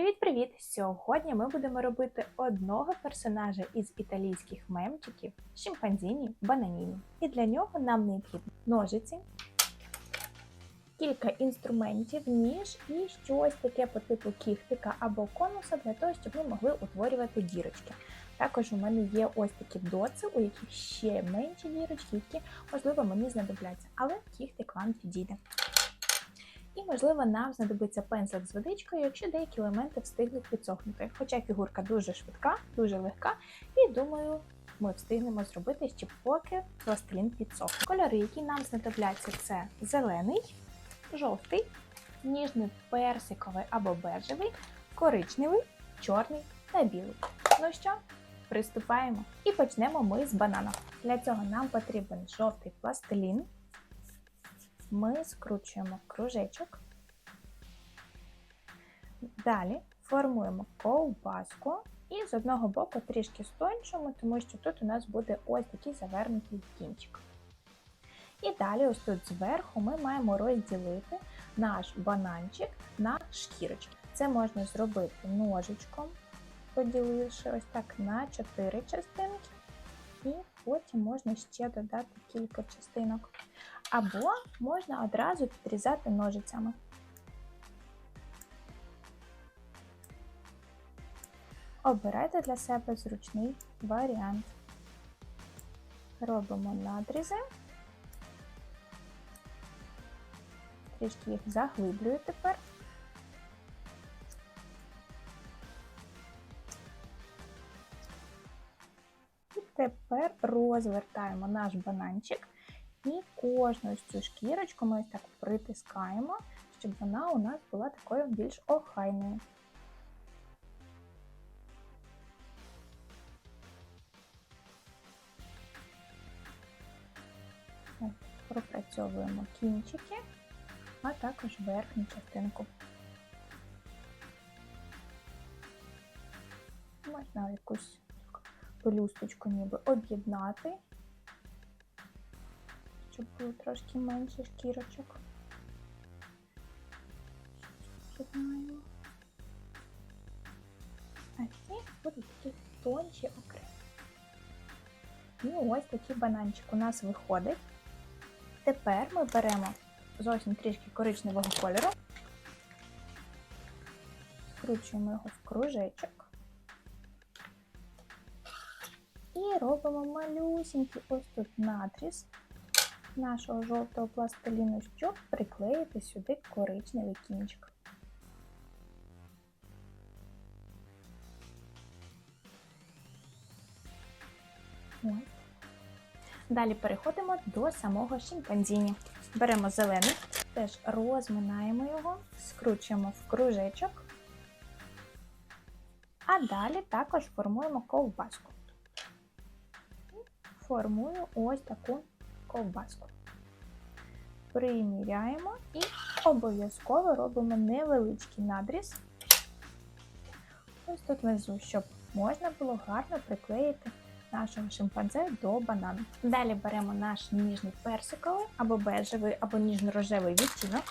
Привіт-привіт! Сьогодні ми будемо робити одного персонажа із італійських мемчиків шимпанзіні бананіні. І для нього нам необхідні ножиці, кілька інструментів, ніж і щось таке по типу кіхтика або конуса для того, щоб ми могли утворювати дірочки. Також у мене є ось такі доци, у яких ще менші дірочки, які, можливо, мені знадобляться, але кіхтик вам підійде. І, можливо, нам знадобиться пензлик з водичкою, якщо деякі елементи встигнуть підсохнути. Хоча фігурка дуже швидка, дуже легка, і думаю, ми встигнемо зробити ще поки пластилін підсохне. Кольори, які нам знадобляться, це зелений, жовтий, ніжний персиковий або бежевий, коричневий, чорний та білий. Ну що, приступаємо. І почнемо ми з банана. Для цього нам потрібен жовтий пластилін ми скручуємо кружечок. Далі формуємо ковбаску і з одного боку трішки стончуємо, тому що тут у нас буде ось такий завернутий кінчик. І далі, ось тут зверху, ми маємо розділити наш бананчик на шкірочки. Це можна зробити ножичком, поділивши ось так на 4 частинки, і потім можна ще додати кілька частинок. Або можна одразу підрізати ножицями. Обирайте для себе зручний варіант. Робимо надрізи, трішки їх заглиблюю тепер. І тепер розвертаємо наш бананчик. І кожну цю шкірочку ми ось так притискаємо, щоб вона у нас була такою більш охайною. Пропрацьовуємо кінчики, а також верхню частинку. Можна якусь пелюсточку ніби об'єднати щоб було трошки менше шкірочок. З'єднаємо. А ці будуть такі тонші окремо. І ось такий бананчик у нас виходить. Тепер ми беремо зовсім трішки коричневого кольору, скручуємо його в кружечок і робимо малюсенький ось тут надріз нашого жовтого пластиліну, щоб приклеїти сюди коричневий кінчик. Далі переходимо до самого шимпанзіні. Беремо зелений, теж розминаємо його, скручуємо в кружечок, а далі також формуємо ковбаску. Формую ось таку ковбаску. Приміряємо і обов'язково робимо невеличкий надріз. Ось тут внизу, щоб можна було гарно приклеїти нашого шимпанзе до банану. Далі беремо наш ніжний персиковий або бежевий, або ніжно-рожевий відтінок.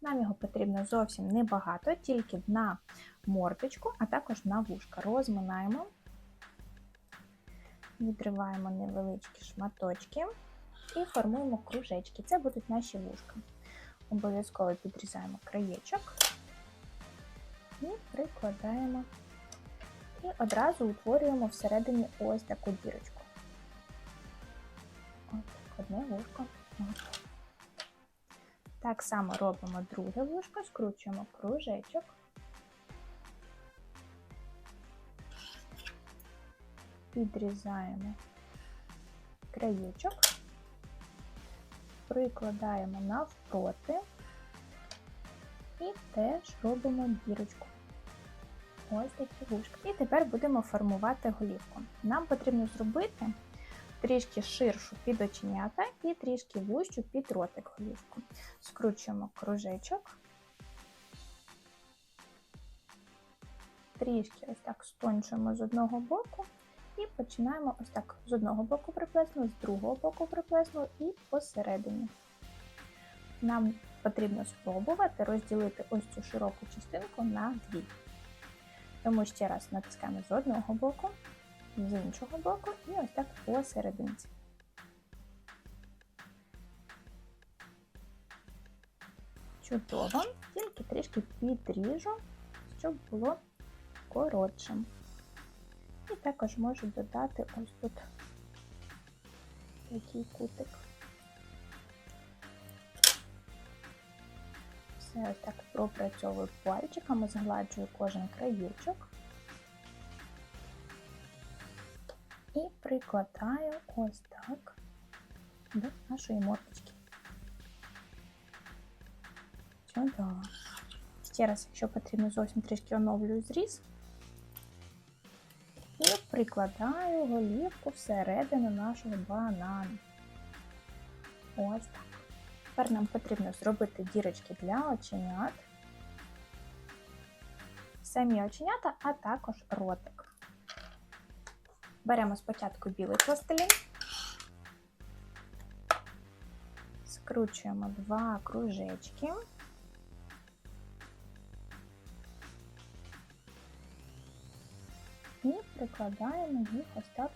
Нам його потрібно зовсім небагато, тільки на мордочку, а також на вушка. Розминаємо відриваємо невеличкі шматочки і формуємо кружечки. Це будуть наші вушка. Обов'язково підрізаємо краєчок і прикладаємо. І одразу утворюємо всередині ось таку дірочку. Ось одне вушко. Так само робимо друге вушко, скручуємо кружечок. Підрізаємо краєчок, прикладаємо навпроти і теж робимо дірочку. Ось такі вушки. І тепер будемо формувати голівку. Нам потрібно зробити трішки ширшу під оченята і трішки вущу під ротик голівку. Скручуємо кружечок, трішки ось так стончуємо з одного боку і починаємо ось так з одного боку приплесну, з другого боку приплесну і посередині. Нам потрібно спробувати розділити ось цю широку частинку на дві. Тому ще раз натискаємо з одного боку, з іншого боку і ось так посерединці. Чудово, тільки трішки підріжу, щоб було коротшим. І також можу додати ось тут такий кутик. Все ось так пропрацьовую пальчиками, згладжую кожен краєчок і прикладаю ось так до нашої мордочки. Чудово. Ще раз, якщо потрібно, зовсім трішки оновлюю зріз. Прикладаю голівку всередину нашого банану. Ось так. Тепер нам потрібно зробити дірочки для оченят, самі оченята, а також ротик. Беремо спочатку білий пластилін, скручуємо два кружечки. Прикладаємо їх ось так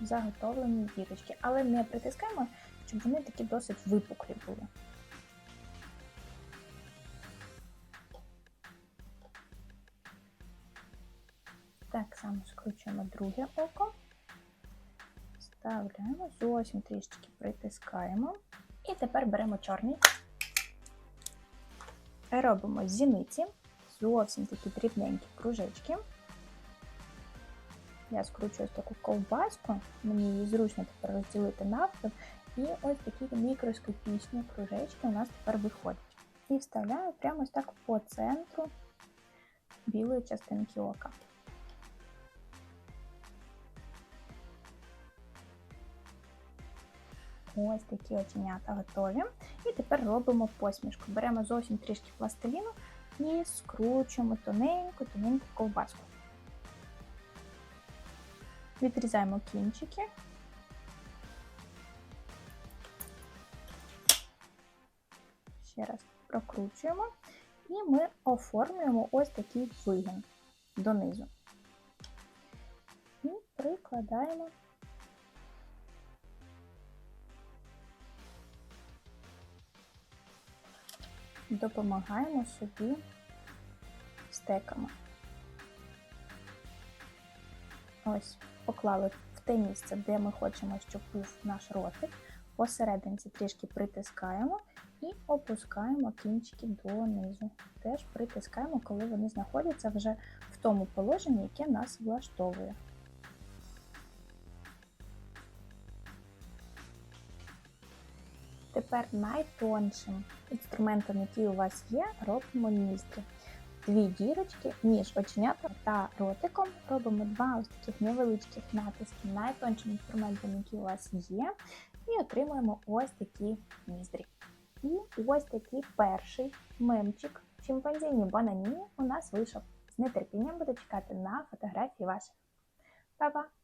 заготовлені дірочки, але не притискаємо, щоб вони такі досить випуклі були. Так само скручуємо друге око, вставляємо, зовсім трішечки притискаємо. І тепер беремо чорний, робимо зіниці, зовсім такі дрібненькі кружечки. Я скручую ось таку ковбаску, мені її зручно тепер розділити навпіл, і ось такі мікроскопічні кружечки у нас тепер виходять. І вставляю прямо ось так по центру білої частинки ока. Ось такі оченята готові. І тепер робимо посмішку. Беремо зовсім трішки пластиліну і скручуємо тоненьку-тоненьку ковбаску. Відрізаємо кінчики. Ще раз прокручуємо, і ми оформлюємо ось такий вигін донизу. І прикладаємо допомагаємо собі стеками. Ось, поклали в те місце, де ми хочемо, щоб був наш ротик. Посерединці трішки притискаємо і опускаємо кінчики донизу. Теж притискаємо, коли вони знаходяться вже в тому положенні, яке нас влаштовує. Тепер найтоншим інструментом, який у вас є, робимо ніздрі. Дві дірочки між оченятом та ротиком. Робимо два ось таких невеличких натиски найтоншим інструментом, який у вас є, і отримуємо ось такі ніздрі. І ось такий перший мемчик чимпанзіні бананіні у нас вийшов. З нетерпінням буду чекати на фотографії ваших. Па-па!